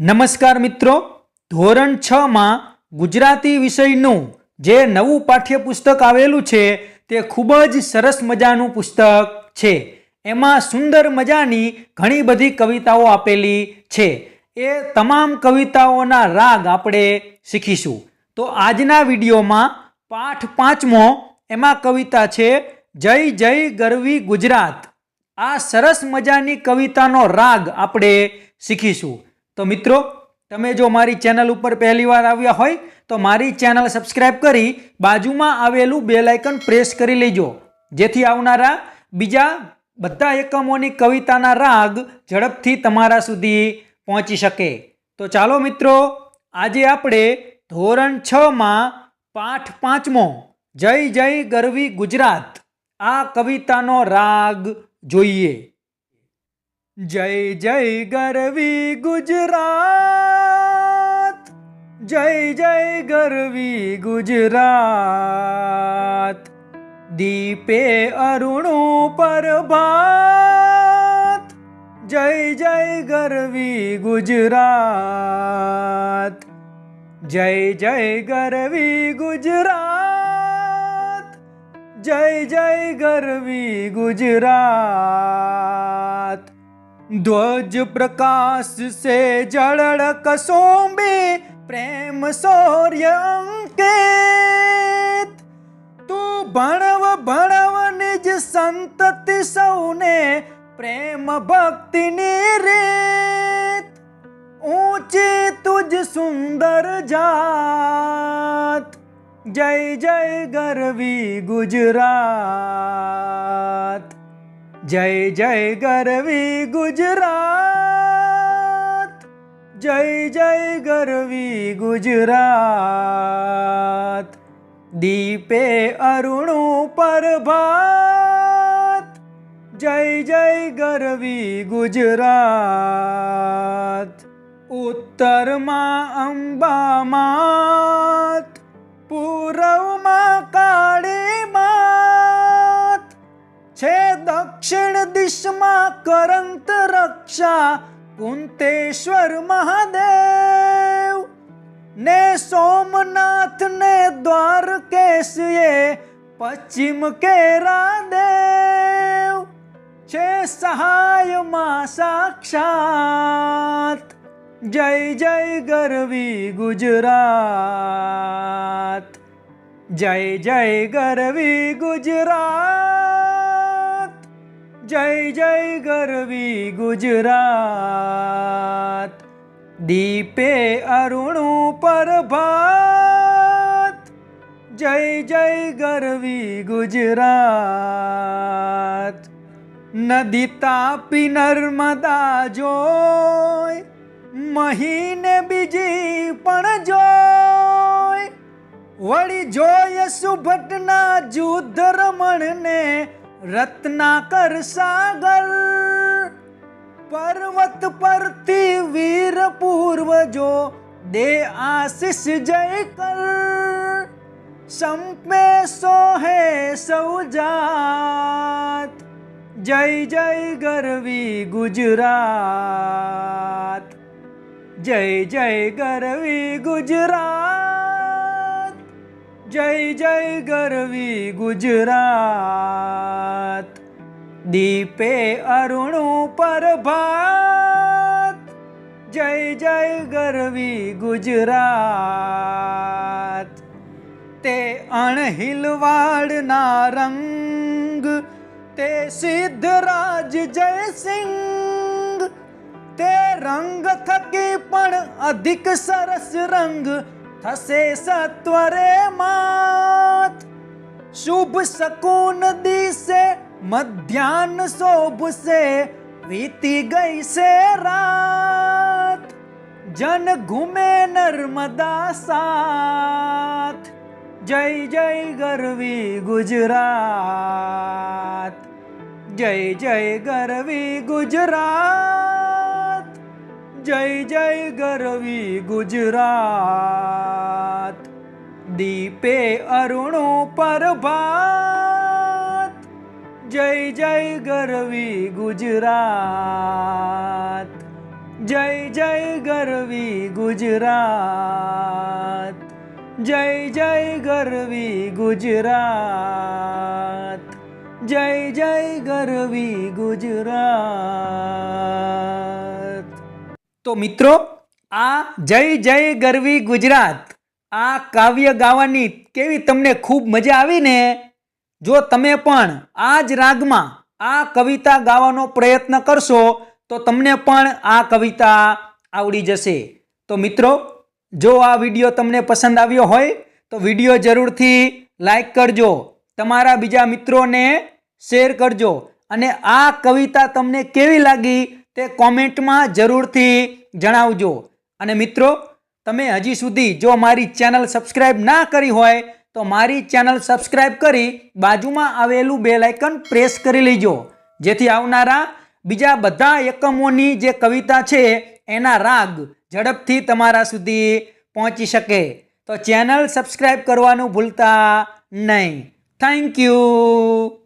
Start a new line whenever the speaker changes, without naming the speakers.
નમસ્કાર મિત્રો, ધોરણ છ માં ગુજરાતી વિષયનું જે નવું પાઠ્યપુસ્તક આવેલું છે, તે ખૂબ જ સરસ મજાનું પુસ્તક છે. એમાં સુંદર મજાની ઘણી બધી કવિતાઓ આપેલી છે. એ તમામ કવિતાઓના રાગ આપણે શીખીશું. તો આજના વિડીયોમાં પાઠ પાંચમો, એમાં કવિતા છે, જય જય, ગરવી ગુજરાત. આ સરસ મજાની કવિતાનો રાગ આપણે શીખીશું. તો મિત્રો, તમે જો મારી ચેનલ ઉપર પહેલીવાર આવ્યા હોય, તો મારી ચેનલ સબસ્ક્રાઈબ કરી બાજુમાં આવેલું બેલ આઇકન પ્રેસ કરી લેજો. જેથી આવનારા બીજા બધા એકમોની કવિતાના રાગ ઝડપથી તમારા સુધી પહોંચી શકે. તો ચાલો મિત્રો, આજે આપણે ધોરણ છ માં પાઠ પાંચમો, જય જય ગરવી ગુજરાત, આ કવિતાનો રાગ જોઈએ. જય જય ગરવી ગુજરાત. જય જય ગરવી ગુજરાત. દીપે અરુણું પરભાત જય જય ગરવી ગુજરાત. જય જય ગરવી ગુજરાત. જય જય ગરવી ગુજરાત. ધ્વજ પ્રકાશ સે જળક સોંબે પ્રેમ સૌર્ય અંકેત. તું ભણવ ભણવ નિજ સંતતિ સૌને પ્રેમ ભક્તિની રેત. ઊંચે તુજ સુંદર જાત. જય જય ગરવી ગુજરાત. જય જય ગરવી ગુજરાત જય જય ગરવી ગુજરાત દીપે અરુણું પ્રભાત જય જય ગરવી ગુજરાત ઉત્તરમાં અંબા માત પૂર્વમાં દિશમાં કરંત રક્ષા કુંતેશ્વર મહાદેવ ને સોમનાથ ને દ્વારકેશીએ પશ્ચિમ કેરા દેવ છે સહાયમાં સાક્ષાત જય જય ગરવી ગુજરાત જય જય ગરવી ગુજરાત જય જય ગરવી ગુજરાત. દીપે અરુણું પ્રભાત જય જય ગરવી ગુજરાત. નદી તાપી નર્મદા જોય. મહીને બીજી પણ જોય. વળી જોય સુભટના જુદ્ધ રમણને રત્નાકર સાગર, પર્વત પરથી વીર પૂર્વજો, દે આશીષ જય કર સંપે સોહે સૌ જાત જય જય ગરવી ગુજરાત. જય જય ગરવી ગુજરાત. જય જય ગરવી ગુજરાત. દીપે અરુણું પ્રભાત જય જય ગરવી ગુજરાત. તે અણહિલવાડના રંગ, તે સિદ્ધરાજ જયસિંહ તે રંગ થકી પણ અધિક સરસ રંગ થશે સત્વરે માત. શુભ શકુન દિશે, મધ્યાહન શોભશે, વીતી ગઈ છે રાત. જન ઘુમે નર્મદા સાથ. જય જય ગરવી ગુજરાત. જય જય ગરવી ગુજરાત. જય જય ગરવી ગુજરાત. દીપે અરુણો પરભાત જય જય ગરવી ગુજરાત. જય જય ગરવી ગુજરાત. જય જય ગરવી ગુજરાત. જય જય ગરવી ગુજરાત. તો મિત્રો, આ જય જય ગરવી ગુજરાત. આ કાવ્ય ગાવાની કેવી તમને ખૂબ મજા આવી ને? જો તમે પણ આ જ રાગમાં આ કવિતા ગાવાનો પ્રયત્ન કરશો, તો તમને પણ આ કવિતા આવડી જશે. તો મિત્રો, જો આ વીડિયો તમને પસંદ આવ્યો હોય, તો વીડિયો જરૂરથી લાઈક કરજો. તમારા બીજા મિત્રોને શેર કરજો. અને આ કવિતા તમને કેવી લાગી તે કોમેન્ટમાં જરૂરથી જણાવજો. અને મિત્રો, તમે હજી સુધી જો મારી ચેનલ સબસ્ક્રાઈબ ના કરી હોય, તો મારી ચેનલ સબસ્ક્રાઈબ કરી બાજુમાં આવેલું બે આઇકન પ્રેસ કરી લેજો. જેથી આવનારા બીજા બધા એકમોની જે કવિતા છે, એના રાગ ઝડપથી તમારા સુધી પહોંચી શકે. તો ચેનલ સબસ્ક્રાઈબ કરવાનું ભૂલતા નહીં. Thank you.